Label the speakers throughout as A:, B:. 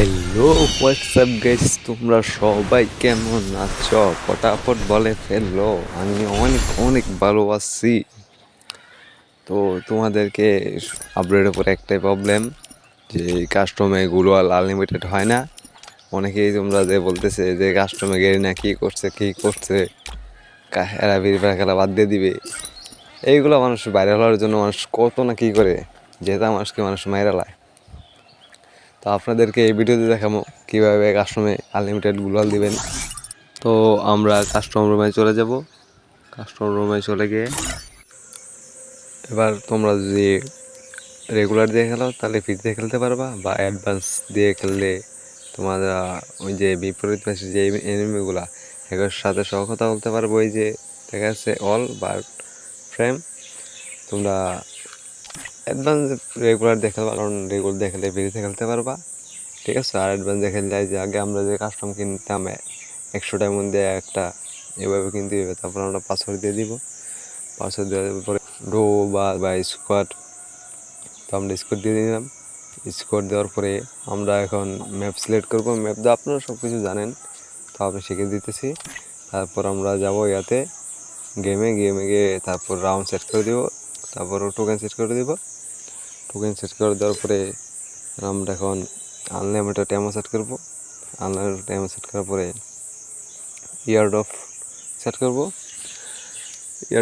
A: Hello WhatsApp guys তোমরা সবাই কেমন আছো? ফটাফট বলে ফেলল। আমি অনেক অনেক ভালো আছি। তো তোমাদেরকে আপডেটের উপরে একটাই প্রবলেম যে কাস্টমে গুলোয়াল আনলিমিটেড হয় না। অনেকেই তোমরা যে বলতেছে যে কাস্টমে গেড়ি না কী করছে কী করছে এরা বিড়িপাড়া খেলা বাদ দিয়ে দিবে। এইগুলো মানুষ বাইরে হওয়ার জন্য মানুষ কত না কী করে, যেটা মানুষকে মানুষ মাইরা লায়। তো আপনাদেরকে এই ভিডিওতে দেখাবো কীভাবে কাস্টমে আনলিমিটেড গুলাল দিবেন। তো আমরা কাস্টমার রুমে চলে যাব। কাস্টমার রুমে চলে গিয়ে এবার তোমরা যদি রেগুলার দিয়ে খেলো, তাহলে ফ্রি দিয়ে খেলতে পারবা বা অ্যাডভান্স দিয়ে খেললে তোমরা ওই যে বিপরীত পাশে যে এনিমিগুলা এগুলোর সাথে সহ কথা বলতে পারব ওই যে দেখা যাচ্ছে অল বা ফ্রেম তোমরা অ্যাডভান্স রেগুলার দেখে কারণ রেগুলার দেখলে ফ্রিতে খেলতে পারবা। ঠিক আছে? আর অ্যাডভান্স দেখে যায় যে আগে আমরা যে কাস্টম কিনতাম, একশো টাকার মধ্যে একটা, এভাবে কিনতে হবে তারপর আমরা পাসওয়ার্ড দিয়ে দিব। পাসওয়ার্ড দেওয়ার পরে ডো বা বা স্কোয়াড তো আমরা স্কোয়াড দিয়ে দিলাম। স্কোয়াড দেওয়ার পরে আমরা এখন ম্যাপ সিলেক্ট করব। ম্যাপ তো আপনারা সব কিছু জানেন, তো আপনি শিখে দিতেছি। তারপর আমরা যাব ইয়াতে গেমে গেমে গিয়ে তারপর রাউন্ড সেট করে দিব। তারপর টোকেন সেট করে দিব। টোকেন সেট করে দেওয়ার পরে আমরা এখন আনলিমিটেড টাইমও সেট করব। আনলিমিটেড টাইমও সেট করার পরে ইয়ার্ড অফ সেট করব।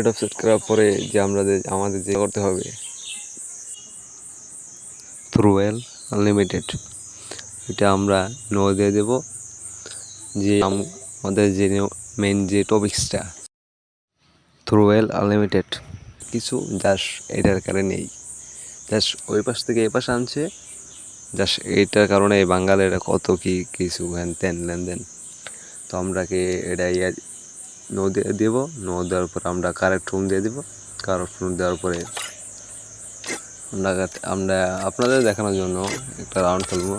A: অফ সেট করার পরে যে আমরা যে, আমাদের যে করতে হবে থ্রুয়েল আনলিমিটেড এটা আমরা নো দিয়ে দেব। যে আমাদের যে মেন যে টপিক্সটা থ্রুয়েল আনলিমিটেড কিছু জাস্ট এটার কারণে নেই জাস্ট ওই পাশ থেকে এই পাশে আনছে। জাস্ট এইটার কারণে এই বাঙালিরা কত কি কিছু হ্যান ত্যান লেনদেন তো আমরা কি এটা ইয়া নো দিয়ে দেব। নো দেওয়ার পর আমরা কারেক্ট রুম দিয়ে দিব। কারেক্ট রুম দেওয়ার পরে আমরা আমরা আপনাদের দেখানোর জন্য একটা রাউন্ড খেলব।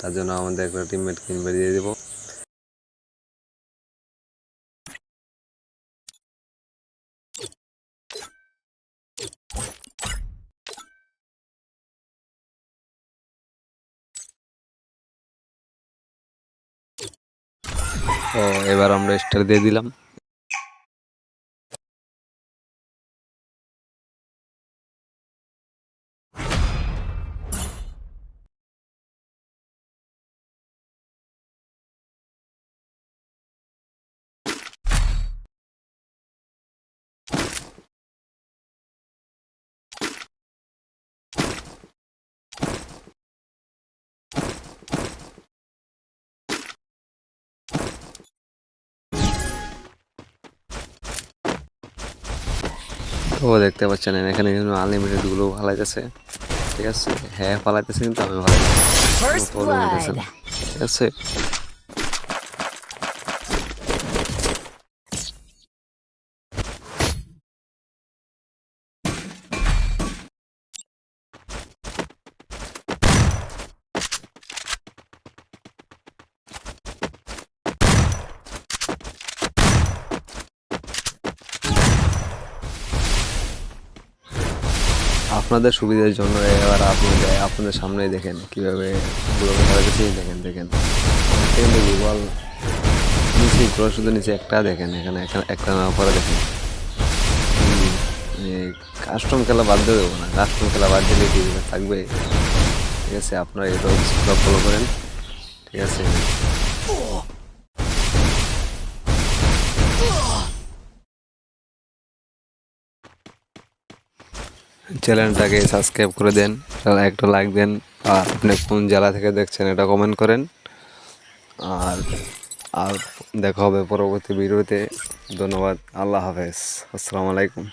A: তার জন্য আমাদের একটা টিমমেট কিনবে দিয়ে দেবো। তো এবার আমরা স্টার দিয়ে দিলাম। তো দেখতে পাচ্ছেন এখানে কিন্তু আনলিমিটেডগুলো ফালাইতেছে। ঠিক আছে? হ্যাঁ ফালাইতেছে কিন্তু আমি ভালো ঠিক আছে? আপনাদের সুবিধার জন্য এবার আপনাদের আপনাদের সামনেই দেখেন, কীভাবে ফালাইতেছি দেখেন দেখেন। কিন্তু গুগল নিচে শুধু নিচে একটা দেখেন, এখানে একটা একটা না পরে দেখেন। কাস্টম খেলা বাদ দিয়ে দেবো না কাস্টম খেলা বাদ দিলে কি থাকবে। ঠিক আছে, আপনারা এটাও ফলো করেন। ঠিক আছে। চ্যানেলটাকে সাবস্ক্রাইব করে দেন একটা লাইক দেন, আর আপনি কোন জেলা থেকে দেখছেন এটা কমেন্ট করেন। আর আর দেখা হবে পরবর্তী ভিডিওতে ধন্যবাদ, আল্লাহ হাফেজ। আসসালামু আলাইকুম।